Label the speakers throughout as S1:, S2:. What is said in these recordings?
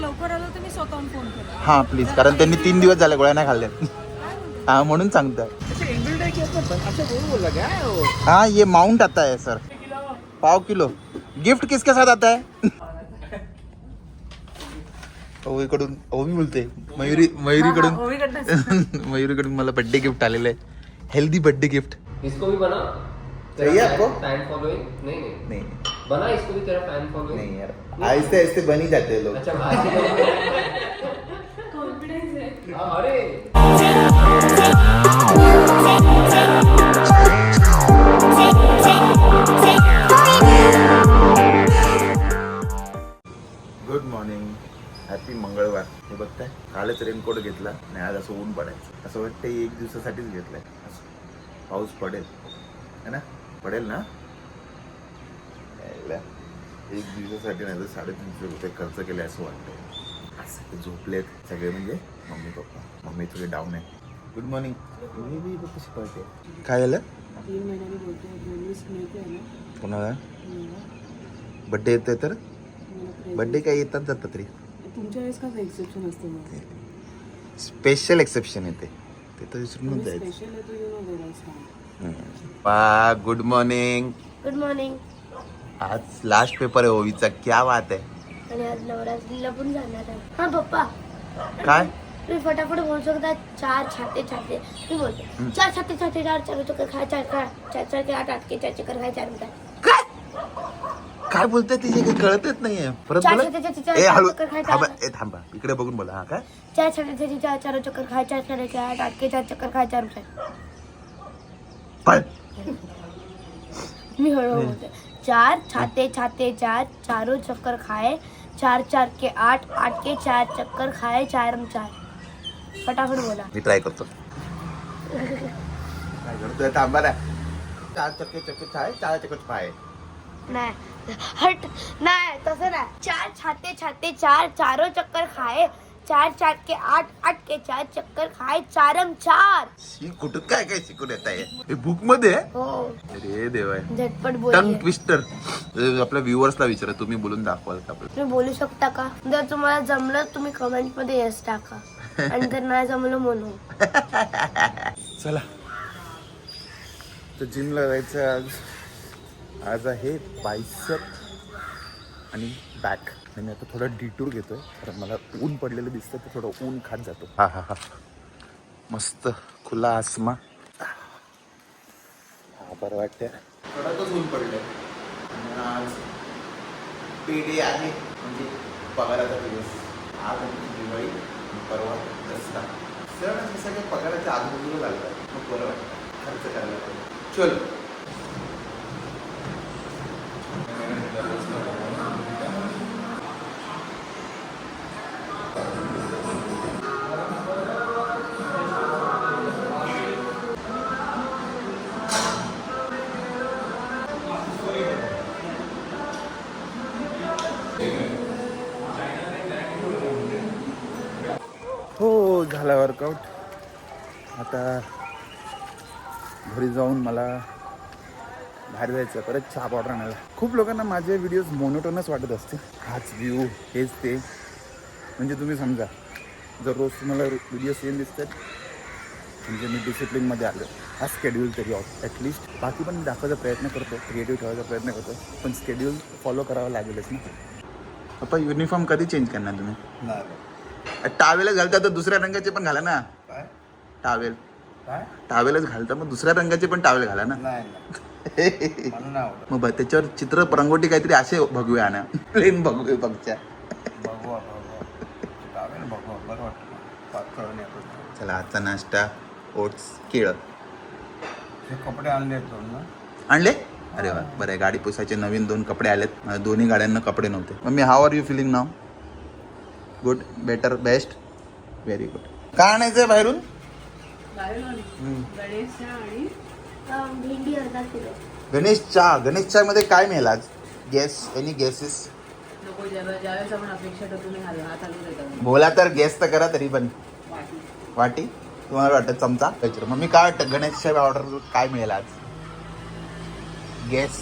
S1: लवकर आलो तर मी स्वतःहून फोन केला.
S2: हां प्लीज कारण त्यांनी तीन दिवस झाले गोळ्या नाही खाल्ल्या. हा म्हणून सांगतोय. हाँ ये माउंट आता है सर पाव किलो. गिफ्ट किसके साथ आता है ओवीकडून ओवी बोलते मयुरी मयुरीकडून. मयुरीकडून मला बर्थडे गिफ्ट आलेलं आहे. हेल्दी बर्थडे गिफ्ट
S3: इसको भी बना।
S2: चाहिए आपको?
S3: फैन फॉलोइंग नहीं नहीं।
S2: नहीं।
S3: बना इसको भी तेरा फैन फॉलोइंग
S2: नहीं यार। आहिस्ते आहिस्ते बनी जाते हैं लोग
S3: अच्छा भाई हाँ, अरे.
S2: गुड मॉर्निंग हॅपी मंगळवार. हे बघताय कालच रेनकोट घेतला आणि आज असं ऊन पडायचं. असं वाटतं एक दिवसासाठीच घेतलंय. असं पाऊस पडेल. है ना? पडेल ना. एक दिवसासाठी नाही तर साडेतीनशे रुपये खर्च केले असं वाटतंय. असं. ते झोपलेत सगळे म्हणजे मम्मी पप्पा. मम्मी थोडी डाऊन आहे. गुड मॉर्निंग कशी पळते काय झालं?
S1: तीन महिन्यांनी बोलतोय बोनस मिळतोय ना.
S2: कोणाला? बड्डे येतोय तर. बड्डे काय येतात जातात तरी
S1: तुमच्या वेळेस कसं एक्सेप्शन असते मग?
S2: स्पेशल एक्सेप्शन येते ते. तर विसरूनच जायचं.
S1: स्पेशल आहे तू
S2: गुड मॉर्निंग
S4: गुड मॉर्निंग
S2: आज लास्ट पेपर आहे ओवीचा क्या बात आहे
S4: आणि आज नवरात्रीला पण जाणार आहे हा पप्पा
S2: काय
S4: तुम्ही फटाफट बोलू शकता चार छाते छाते मी बोलते चार छाते छाते चार चार चक्कर खाय चार चार चार चार के आठ आठ के चार चक्कर खाय चार मिनिटात
S2: काय बोलते तिचे काही कळतच नाहीये परत
S4: चार
S2: बोला
S4: छाते छाते चार
S2: ए
S4: चार
S2: हळू
S4: चक्कर
S2: थांबा
S4: चार
S2: ए थांबा इकडे बघून बोला हा काय
S4: चार छाते छाते चार चार चक्कर खाय चार चार के आठ आठ के चार चक्कर खाय चार मिनिटात
S2: पळ
S4: मी हळूहळू बोलते चार छाते छाते चार चारों चक्कर खाए। चार चार के आठ आठ के चार चक्कर खाए चार हम चार। फटाफट बोला।
S2: मी ट्राय करतो काय करतोय थांबा ना चार चक्के चक्के चाय चार चक्के पाय
S4: नाही हट नाही तसं नाही चार छाते छाते चार चारों चक्कर खाए। चार चार के आठ आठ के चार चक्कर खाए चारम चार।
S2: शी कुठं काय काय शिकून येत आहे हे बुकमध्ये आहे?
S4: हो.
S2: अरे देवा.
S4: झटपट
S2: टंग
S4: बोलिए
S2: ट्विस्टर आपल्या व्ह्युअर्सला विचारा तुम्ही बोलून दाखवाल का
S4: तुम्ही बोलू शकता का? जर तुम्हाला जमलं तुम्ही कमेंटमध्ये येस टाका. आणि जर नाही जमलं म्हणून
S2: चला. तर जिमला जायचं आज. आज आहे बायसेप आणि बॅक. आणि मी आता थोडा डिटूर घेतोय. कारण मला ऊन पडलेलं दिसतं तर थोडं ऊन खात जातो. हा हा हा. मस्त. खुला आसमा. हा बरं वाटतंय. कडकच ऊन पडलंय. आज पेढे आहे. म्हणजे पगाराचा दिवस. आज दिवाळी परवा दसरा. सण असे सगळे पगाराच्या आजूबाजूला लागतात मग बरं वाटतं. खर्च करायला पाहिजे चल. वर्कआउट आता घरी जाऊन मला बाहेर जायचं परत चहा पावडर आणायला. खूप लोकांना माझे व्हिडिओज मोनोटोनच वाटत असते हाच व्ह्यू हेच ते. म्हणजे तुम्ही समजा जर रोज तुम्हाला व्हिडिओज सेम दिसतात म्हणजे मी डिसिप्लिनमध्ये आलो हा स्केड्यूल तरी ऑफ ॲटलिस्ट बाकी पण दाखवायचा प्रयत्न करतो क्रिएटिव्ह ठेवायचा प्रयत्न करतो. पण स्केड्यूल फॉलो करावा लागेलच ना. पप्पा युनिफॉर्म कधी चेंज करणार तुम्ही? टावेलच घालता तर दुसऱ्या रंगाचे पण घाला ना. टावेल. टावेलच घालता मग दुसऱ्या रंगाचे पण टावेल घाला ना. मग ब- त्याच्यावर चित्र रंगोटी काहीतरी असे भगवे आणा प्लेन भगवे बघच्या. चला आजचा नाश्ता ओट्स केळं.
S5: कपडे आणले दोन ना?
S2: आणले? अरे वा बरं आहे गाडी पुसायचे नवीन दोन कपडे आलेत. दोन्ही गाड्यांना कपडे नव्हते. मग मी how are you feeling now good better best very good. काय आणायचंय बाहेरून?
S1: गणेश आणि
S4: अं, भेंडी अर्धा किलो.
S2: गणेश चहा गणेश चहा मध्ये काय मिळेल आज? गॅस एनी गॅसेस बोला तर गॅस तर करा तरी पण. वाटी. तुम्हाला वाटतं चमचा? मग मी काय वाटतं गणेश चहा ऑर्डर काय मिळेल आज? गॅस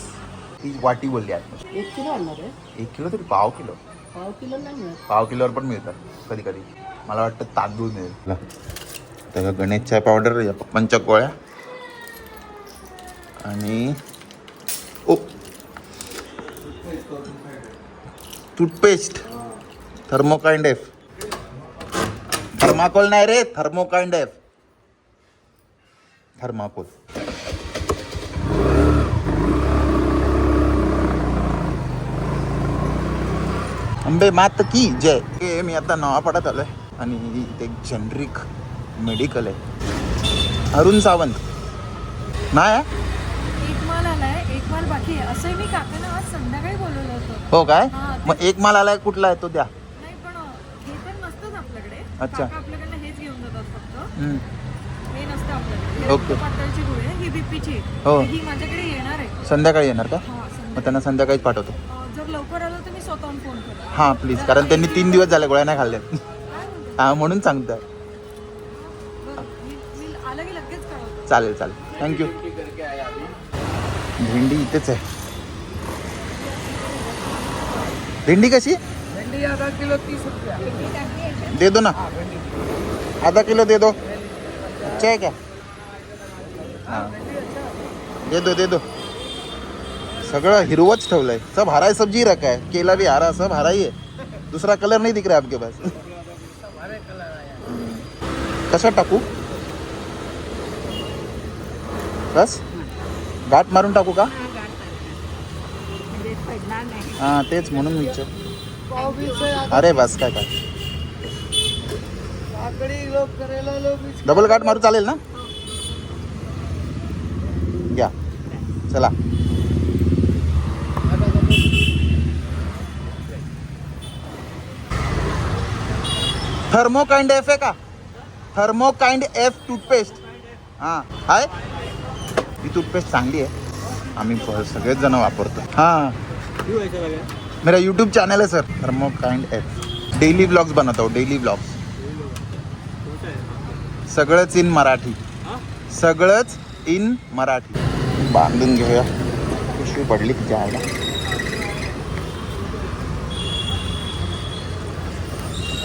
S2: ती वाटी बोलली आज.
S1: एक किलो आणणार आहे.
S2: एक किलो तरी पाव किलो.
S1: पाव किलो नाही मिळत.
S2: पाव किलोवर पण मिळतात कधी कधी मला वाटतं तांदूळ मिळेल. तर गणेश चाय पावडर या पप्पांच्या गोळ्या. आणि ओ. टूथपेस्ट. थर्मोकाइंड एफ थर्माकोल नाही रे थर्मोकाइंड एफ थर्माकोल अंबे मात की जय. हे मी आता नवापाड्यात आलोय. आणि इथे एक जनरिक मेडिकल आहे. अरुण सावंत. नाही आहे?
S6: एक माल आलाय एक माल बाकी आहे. असंही मी काकांना आज संध्याकाळी बोलवलं होतं.
S2: हो काय?
S6: हा, ते-
S2: मग एक माल आलाय कुठला आहे तो द्या.
S6: नाही पण हे पण नसतंच आपल्याकडे.
S2: अच्छा.
S6: काका आपल्याकडनं हेच घेऊन जातात फक्त.
S2: हम्म.
S6: हे नसतं आपल्याकडे. हे
S2: ओके.
S6: गोळी आहे ही बीपीची
S2: हो.
S6: ही माझ्याकडे येणार आहे.
S2: संध्याकाळी येणार का?
S6: हा
S2: मग
S6: संध्याकाळी.
S2: त्यांना संध्याकाळीच पाठवतो.
S6: लवकर आलं तर मी स्वतःहून फोन करेन
S2: हां प्लीज कारण त्यांनी तीन दिवस झाले गोळ्या नाही खाल्ल्या. हां म्हणून सांगताय
S6: बरं मी मी आलं की लगेच कळवतो
S2: चालेल चालेल. थँक्यू भेंडी इथेच आहे. भेंडी कशी? दे दो ना. आधा किलो दे दो. अच्छा है क्या हाँ. दे दो दे दो. सगळं हिरवच ठेवलंय. सब हरा है सब्जी रखा है. केला भी हरा सब हरा ही. है दूसरा कलर नहीं दिख रहा है आपके पास. कशा टाकू? बस? गाठ मारून टाकू का? हा तेच म्हणून विचार. अरे बस काय काय? डबल गाठ मारू चालेल ना? घ्या. चला. थर्मोकाइंड एफ आहे का? Thermokind F toothpaste. हां आहे ही टूथपेस्ट चांगली आहे. आम्ही सगळेच जण वापरतो हां. मेरा यूट्यूब चॅनल आहे sir Thermokind F. Daily vlogs बनवतो डेली ब्लॉग्स सगळंच इन मराठी. सगळंच इन मराठी. बांधून घेऊया. पिशवी पडली तिच्या जायला.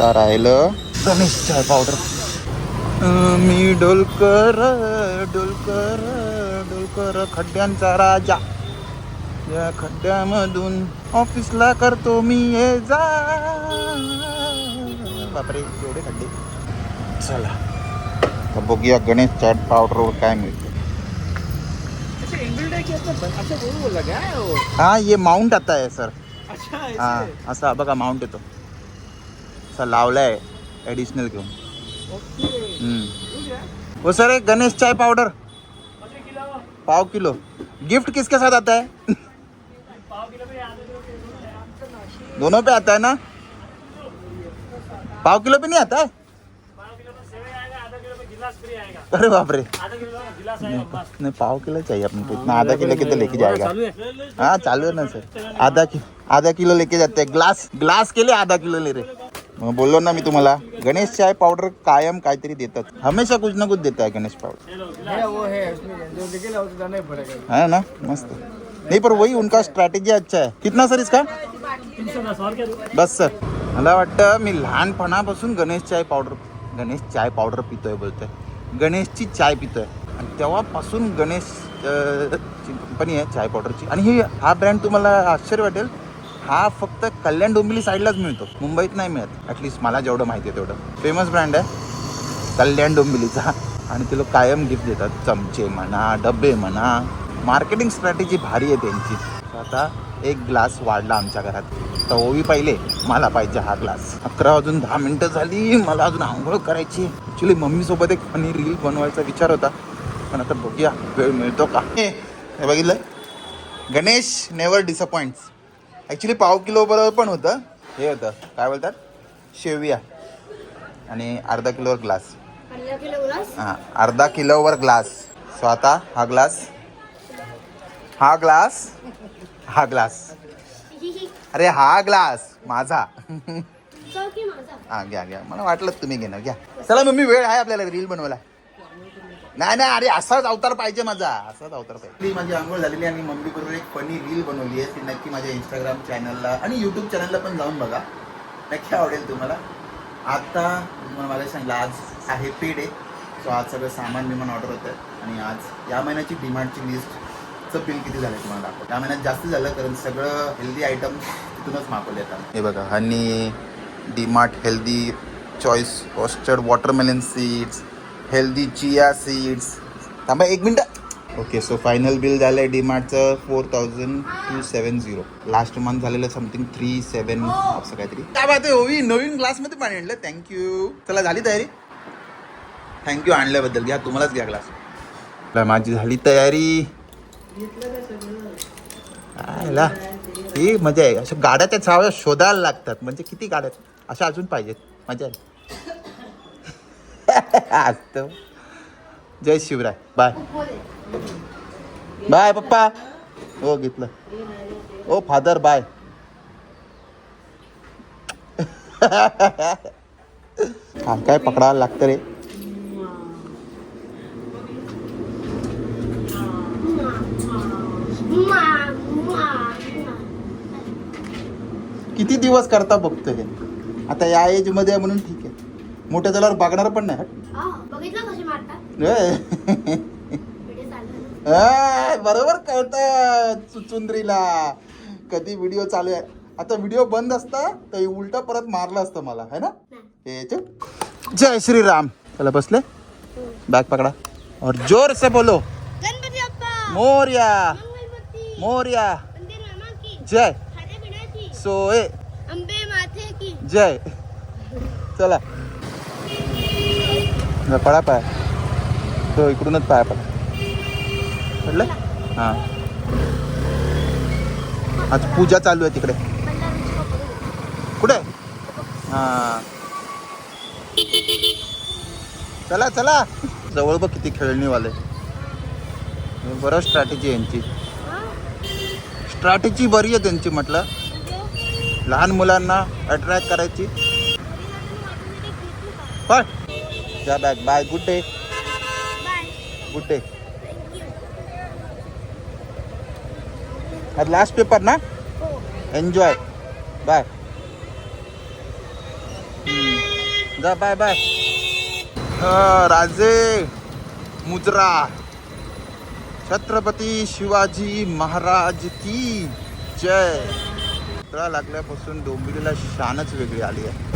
S2: आता राहिलं. गणेश चाय पावडर मी डोलकर डोलकर डोलकर खड्ड्यांचा राजा. या खड्ड्यामधून ऑफिसला करतो मी ये जा. बापरे एवढे खड्डे. चला. आता बघूया गणेश चाट पावडरवर काय मिळतं. हा? ये माउंट आता आहे सर हा असा बघा माउंट येतो. असा लावलाय ॲडिशनल घेऊन. हम्म. वो सर एक गणेश चाय पाउडर पाव किलो. गिफ्ट किसके साथ आता है? दोनों पे आता है. ना? पाव किलो पे नहीं आता है? अरे बाप रे नहीं, पाव किलो चाहिए अपने को इतना आधा किलो के तो लेके जाएगा. हाँ. चालू है ना सर. आधा कि आधा किलो लेके जाते हैं. ग्लास ग्लास के लिए आधा किलो ले रहे मग बोललो ना मी तुम्हाला गणेश चाय पावडर कायम काहीतरी देतात. हमेशा कुछ ना कुछ देता है गणेश पावडर
S5: वो है
S2: ना? मस्त. नहीं पर वही उनका स्ट्रॅटेजी अच्छा आहे कितना सर इसका? बस सर. मला वाटतं मी लहानपणापासून गणेश चाय पावडर गणेश चाय पावडर पितोय बोलतोय. गणेशची चाय पितोय. आणि तेव्हापासून गणेश कंपनी आहे चाय पावडरची आणि ही हा ब्रँड तुम्हाला आश्चर्य वाटेल. हा फक्त कल्याण डोंबिवली साईडलाच मिळतो. मुंबईत नाही मिळत. ॲटलिस्ट मला जेवढं माहिती आहे तेवढं. फेमस ब्रँड आहे. कल्याण डोंबिवलीचा. आणि ते लोक कायम गिफ्ट देतात. चमचे म्हणा डबे म्हणा. मार्केटिंग स्ट्रॅटेजी भारी आहे त्यांची. आता एक ग्लास वाढला आमच्या घरात. तर ओवी पाहिले मला पाहिजे हा ग्लास अकरा वाजून दहा मिनटं झाली. मला अजून आंघोळ करायची. ॲक्च्युली मम्मीसोबत एक फनी रील बनवायचा विचार होता. पण आता बघूया. वेळ मिळतो का? हे हे बघितलं? गणेश नेवर डिसअपॉइंट्स ॲक्च्युली पाव किलो बरोबर पण होतं. हे होतं. काय बोलतात? शेवया. आणि अर्धा किलोवर ग्लास.
S4: अर्धा किलो ग्लास?
S2: हां अर्धा किलोवर ग्लास. सो आता हा ग्लास. हा ग्लास. हा ग्लास. अरे हा ग्लास.
S4: माझा.
S2: हा घ्या घ्या. मला वाटलं तुम्ही घेणार. घ्या. चला मम्मी वेळ आहे आपल्याला रील बनवायला. नाही नाही अरे असाच अवतार पाहिजे माझा असाच अवतार पाहिजे. माझी आंघोळ झालेली आणि मम्मी बरोबर एक फनी रील बनवली आहे ती नक्की माझ्या इंस्टाग्राम चॅनलला आणि युट्यूब चॅनलला पण जाऊन बघा. नक्की आवडेल तुम्हाला. आता तुम्हाला मला सांगितलं आज आहे पेड आहे सो आज सगळं सामान बिमान ऑर्डर होतं आणि आज या महिन्याची डिमांडची लिस्टचं बिल किती झालं तुम्हाला दाखवतो. या महिन्यात जास्त झालं कारण सगळं हेल्दी आयटम तिथूनच मागवले येतात हे बघा honey DMart healthy choice roasted watermelon seeds healthy chia seeds. थांबा एक मिनटं. ओके सो फायनल बिल झालं आहे डीमार्टचं four thousand two seven zero last month झालेलं समथिंग थ्री सेवन असं काहीतरी. काय बात आहे ओवी नवीन ग्लासमध्ये पाणी आणलं. थँक्यू चला झाली तयारी. थँक्यू आणल्याबद्दल. घ्या तुम्हालाच घ्या ग्लास माझी झाली तयारी. आयला ही मजा आहे. अशा गाड्या त्या चावल्या शोधायला लागतात. म्हणजे किती गाड्या? अशा अजून पाहिजेत. मजा आहे. असतं जय शिवराय. बाय. बाय पप्पा. हो घेतलं. Oh father bye. काय काय पकडायला लागतं रे? किती दिवस करता बघतो हे आता या एजमध्ये म्हणून ठीक आहे मोठं झाल्यावर बघणार पण नाही. बरोबर कळत चुचुंद्रीला. कधी व्हिडिओ चालू आहे? आता व्हिडिओ बंद असता तर उलट परत मारलं असतं मला है ना? हे. जय श्रीराम. चला बसले. बॅग पकडा. और जोर से बोलो. मोर्या. मोर्या. जय.
S4: की.
S2: जय. चला. पळा पाय. तो इकडूनच पाया पडा पडलं? हां. आज पूजा चालू आहे तिकडे. कुठे? हां. चला चला. जवळ बघ किती खेळणीवाले. बरं स्ट्रॅटेजी यांची. स्ट्रॅटेजी बरी आहे त्यांची म्हटलं. लहान मुलांना अट्रॅक्ट करायची. पण जा bag bye good day good day आज लास्ट पेपर ना एन्जॉय बाय जा बाय बाय राजे मुजरा छत्रपती शिवाजी महाराज की जय लागल्यापासून डोंबिवलीला शानच वेगळी आली आहे.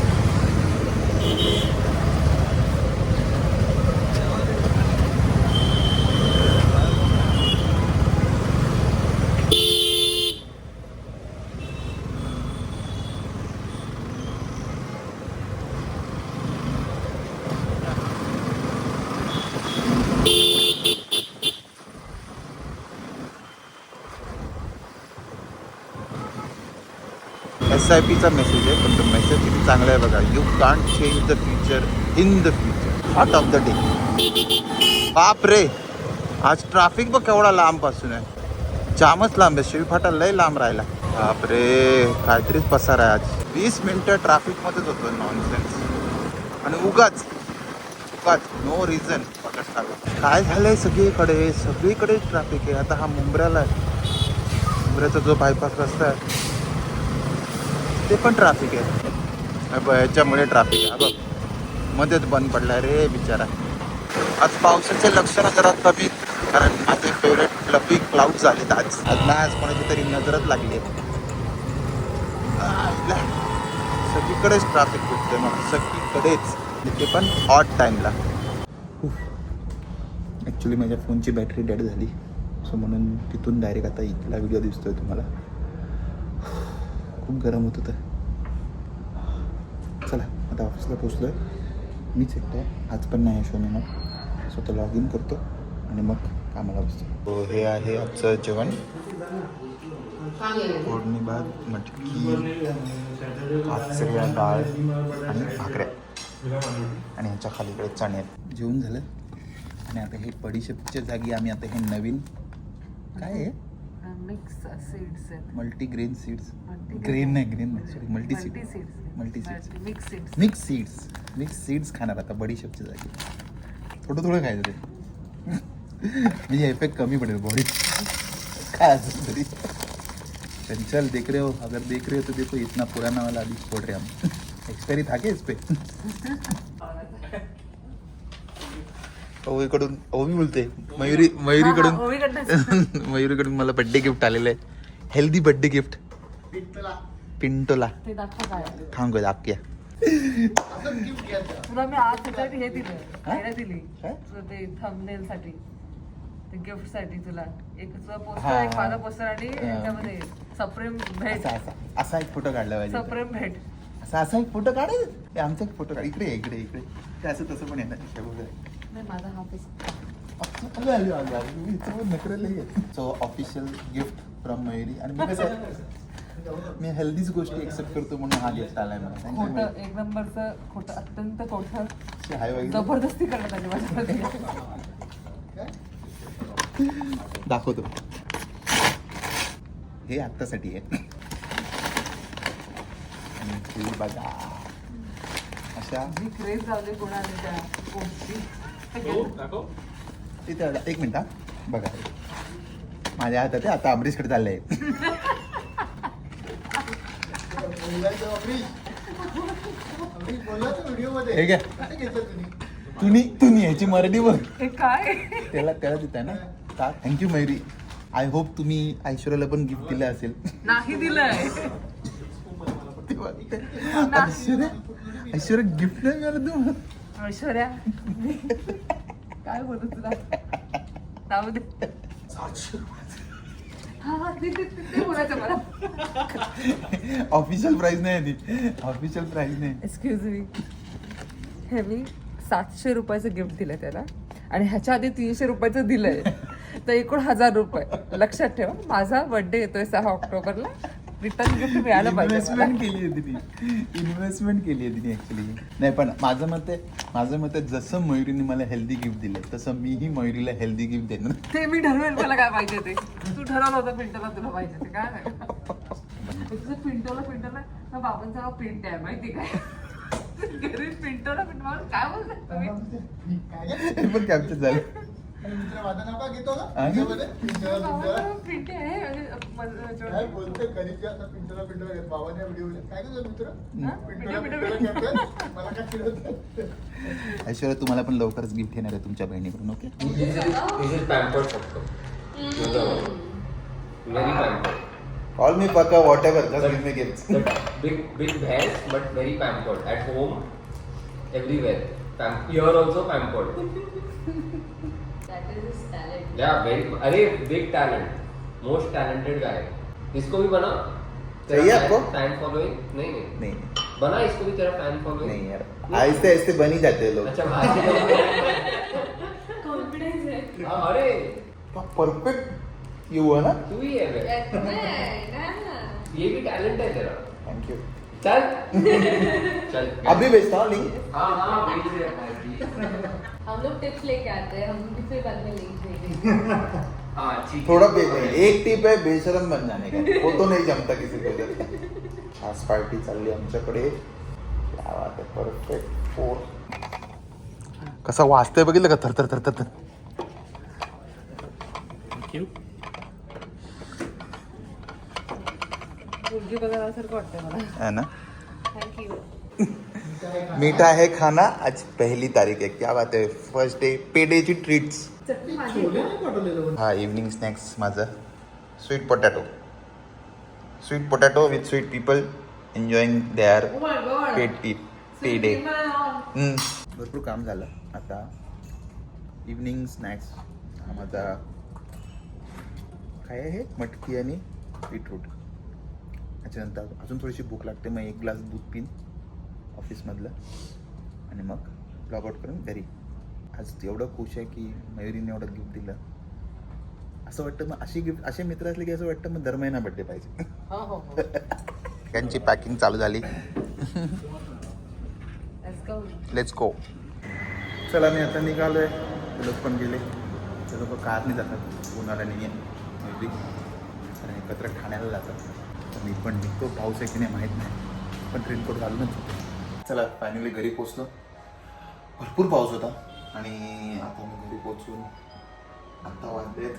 S2: एस आय पीचा मेसेज आहे पण तो मेसेज किती चांगला आहे बघा. You can't change the future in the future thought of the day बाप रे! आज ट्रॅफिक बघ केवढा लांबपासून आहे. जामच लांब आहे. शिळफाटा लय लांब राहिला. बाप रे! काहीतरीच पसार आहे आज. वीस मिनटं ट्रॅफिकमध्येच होतो नॉनसेन्स आणि उगाच उगाच नो रिझन काय झालंय सगळीकडे? सगळीकडे ट्रॅफिक आहे. आता हा मुंबऱ्याला आहे. मुंबऱ्याचा जो बायपास रस्ता आहे. ते पण ट्रॅफिक आहे. ह्याच्यामुळे ट्रॅफिक आहे. बघ. मध्येच बंद पडला रे बिचारा. आज पावसाचे लक्षणं जरा कमी कारण माझे फेवरेट फ्लफी क्लाउड झालेत आज. आज नाही आज कोणाची तरी नजरच लागली आहे. सगळीकडेच ट्रॅफिक भेटते मला सगळीकडेच. तिथे ते पण हॉट टाईमला ॲक्च्युली माझ्या फोनची बॅटरी डेड झाली. सो म्हणून तिथून डायरेक्ट आता इथला व्हिडिओ दिसतोय तुम्हाला. खूप गरम होत होतं. चला आता ऑफिसला पोचलो आहे मीच एकटा आहे. आज पण नाही आहे मग. स्वतः लॉग इन करतो आणि मग कामाला बसतो. हो, हे आहे आजचं जेवण. फोडणी भात मटकी सगळ्या डाळ आणि भाकऱ्या. आणि ह्याच्या खालीकडे चणे. आहेत जेवण झालं. आणि आता हे बडीशेपच्या जागी आम्ही आता हे नवीन. काय आहे
S1: मिक्स सीड्स आहेत.
S2: Multigrain seeds. ग्रेन नाही ग्रेन नाही sorry multi seed
S1: multi seeds mix seeds
S2: mix seeds mix seeds खाणार आता बडीशेपच्या जागी. थोडं थोडं खायचं ते. म्हणजे इफेक्ट कमी पडेल बॉडी काय असेल तरी. चल देख रहे हो. अगर देख रहे हो तो देखो इतना पुराना वाला अभी छोड़ रहे हम एक्सपायरी था क्या इस पे. ओवीकडून ओवी बोलते मयुरी मयुरीकडून. मयुरीकडून मला बड्डे गिफ्ट आलेलं आहे. हेल्दी बड्डे गिफ्ट पिंटोला.
S6: ते दाखव काय
S2: थांब दाखया
S6: तुला मी आज त्याच्यासाठी हे दिलं दिली?
S2: काय?
S6: तुझं ते थंबनेल साठी ते गिफ्टसाठी तुला. एक तुझा पोस्टर एक. माझा पोस्टर आणि. त्याच्यामध्ये सप्रेम भेट.
S2: असा असा असा एक फोटो काढला पाहिजे.
S6: सप्रेम भेट.
S2: असा असा एक फोटो काढ. आमचा एक फोटो काढ. इकडे इकडे इकडे ते असं तसं पण येणार.
S6: नाही माझा हा.
S2: So official gift from Mayuri आणि मी कसं मी हेल्दीच गोष्टी एक्सेप्ट करतो म्हणून हा गिफ्ट आलाय मला. Thank you,
S6: खोटं. एक नंबरचं खोटं अत्यंत खोटं
S2: शे, हाय वगैरे.
S6: जबरदस्ती करण्यात आली माझ्यावरती.
S2: दाखवतो. हे आत्तासाठी आहे. आणि हे बघा. अशा
S6: जी क्रेज लावली कोणाने त्या
S2: तिथे आता- एक मिनिट हा. बघा. माझ्या हातात आहे आता अमरीशकडे चाललंय. हे घ्या. तुम्ही तुम्ही ह्याची मराठी बघ
S6: हे काय?
S2: त्याला त्याला देताय ना? का? थँक्यू मयुरी आय होप तुम्ही ऐश्वर्याला पण गिफ्ट दिलं असेल.
S6: नाही दिलंय.
S2: ऐश्वर्या ऐश्वर्या गिफ्ट नाही मिळालं तुम्हाला
S6: ऐश्वर्या. काय बोलू तुला? नाव दे. हा ते ते- ते- ते बोलायचं मला.
S2: ऑफिशियल प्राइस नाही ती. ऑफिशियल प्राइस नाही.
S6: एक्सक्यूज मी हे मी सातशे रुपयाचं गिफ्ट दिलंय त्याला. आणि ह्याच्या आधी तीनशे रुपयाचं दिलंय. तर एकूण हजार रुपये. लक्षात ठेवा माझा बर्थडे येतोय सहा ऑक्टोबरला. रिटर्न गिफ्ट मिळालं पाहिजे मला.
S2: इन्व्हेस्टमेंट केली आहे तिने. इन्व्हेस्टमेंट केली आहे तिने ऍक्च्युली नाही पण माझं मत आहे माझं मत आहे जसं मयुरीने मला हेल्दी गिफ्ट दिलं तसं मीही मयुरीला हेल्दी गिफ्ट देणार.
S6: ते मी ठरवेल मला काय पाहिजे ते. तू ठरवलं होतं पिंटोला तुला पाहिजे ते काय? तुझं पिंटोला पिंटोला ना बाबांचं नाव पिंट आहे माहिती काय? घरी पिंटोला पिंट काय तुम्ही?
S2: हे पण कॅप्चर झालं. हा? ऐश्वर्या तुम्हाला पण लवकरच गिफ्ट येणार आहे तुमच्या बहिणीकडून okay
S3: This is this is pampered फक्त. Very
S2: कॉल मी पक्का whatever just give me gift
S3: But big big bears, but very pampered. At home, everywhere. Pam- here Yeah, very. अरे big talent. Most talented guy. इसको भी बना.
S2: चाहिए आपको?
S3: Fan following नहीं नहीं.
S2: नहीं.
S3: बना इसको भी तेरा फ़ैन फॉलोइंग
S2: नहीं यार. आहिस्ते आहिस्ते बनी जाते हैं लोग.
S3: अच्छा
S1: Confidence है.
S3: हाँ, अरे.
S2: परफेक्ट ये हुआ ना?
S3: तू ही है. ये भी टैलेंट है तेरा.
S2: थैंक यू
S3: चल. चल.
S2: अभी भेजता हूँ लिंक
S3: हाँ हाँ भेज दे भाई.
S1: हम लोग टिप्स लेके आते हैं हम फिर बाद में लिंक भेजेंगे
S3: हाँ ठीक है.
S2: थोड़ा एक टिप आहे बेशरम बन जाने का। वो तो नहीं जमता किसी को आज पार्टी चालली आमच्याकडे क्या बात आहे परफेक्ट फोर कसा वाचतोय बघितलं का? थर थर थर थर थर।
S6: मुलगी बघायसारखं वाटतंय मला.
S2: है ना?
S1: थँक्यू
S2: मीठा है खाना. आज पहली तारीख है क्या बात है फर्स्ट डे पेडेची ट्रीट्स हा इव्हनिंग स्नॅक्स माझं. Sweet potato sweet potato with sweet people enjoying there. पेटी पे डे
S6: मला
S2: भरपूर काम झालं. आता इव्हनिंग स्नॅक्स हा माझा काय आहे? मटकी आणि बीटरूट त्याच्यानंतर अजून थोडीशी भूक लागते. मग एक ग्लास दूध पिन. ऑफिसमधलं. आणि मग लॉग आउट करून घरी. आज एवढं खुश आहे की मयुरीने एवढं गिफ्ट दिलं. असं वाटतं मग अशी गिफ्ट असे मित्र असले की असं वाटतं मग दर महिना बड्डे पाहिजे.
S6: हो हो हो.
S2: त्यांची पॅकिंग चालू झाली. लेट्स गो चला मी आता निघालो आहे लोक पण गेले. ते लोक कारने जातात. कोणाला नाही आहे आणि एकत्र ठाण्याला जातात. तर मी पण निघतो. पाऊस आहे की नाही माहीत नाही. पण रेनकोट घालूनच जातो. चला फायनली घरी पोचलो भरपूर पाऊस होता आणि आता मी घरी पोचून आता वाजलेत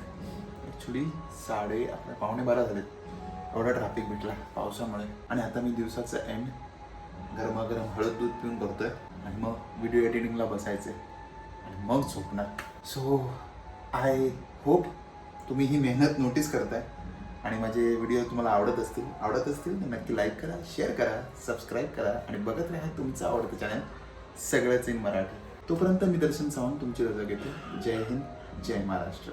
S2: ॲक्च्युली साडे आपल्या पावणे बारा झालेत. एवढा ट्रॅफिक भेटला पावसामुळे. आणि आता मी दिवसाचं एंड गरमागरम हळद दूध पिऊन करतोय. आणि मग व्हिडिओ एडिटिंगला बसायचे आणि मग झोपणार. सो आय होप तुम्ही ही मेहनत नोटीस करताय. आणि माझे व्हिडिओ तुम्हाला आवडत असतील आवडत असतील तर नक्की लाईक करा शेअर करा सबस्क्राईब करा आणि बघत राहा तुमचं आवडतं चॅनल सगळंच इन मराठी. तोपर्यंत मी दर्शन सावंत तुमची रजा घेतो. जय हिंद जय महाराष्ट्र.